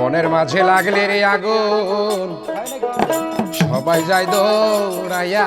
বনের মাঝে লাগলে রে আগুন। সবাই যাই দৌড়াইয়া।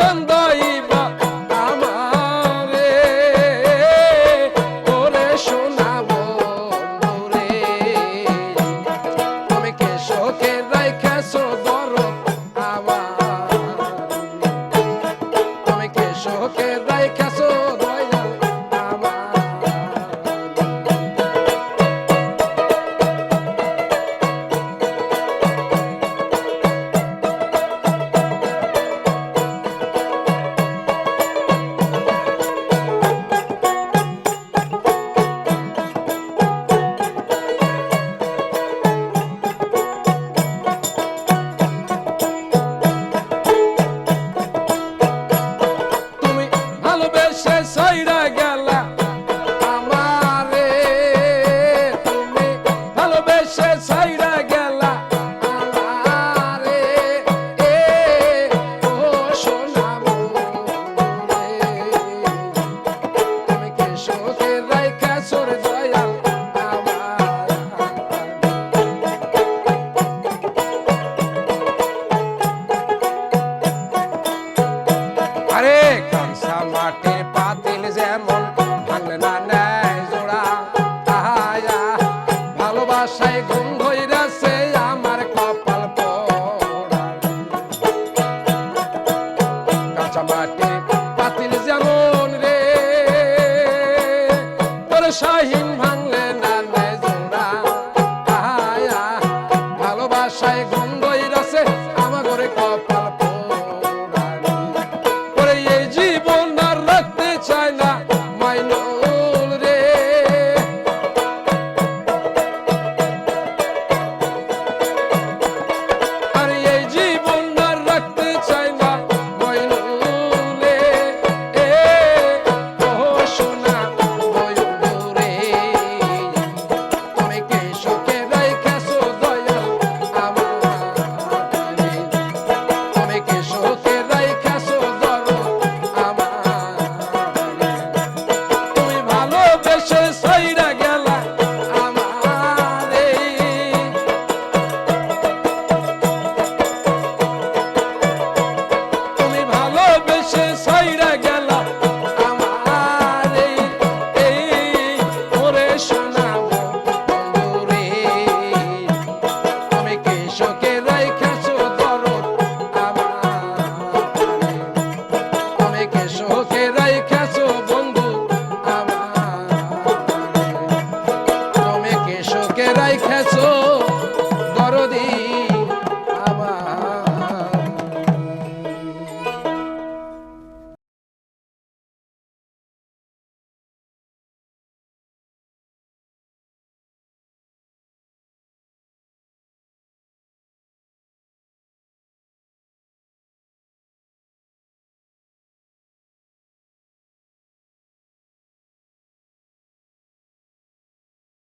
buscando. আরে 真怕 i'm Sasha.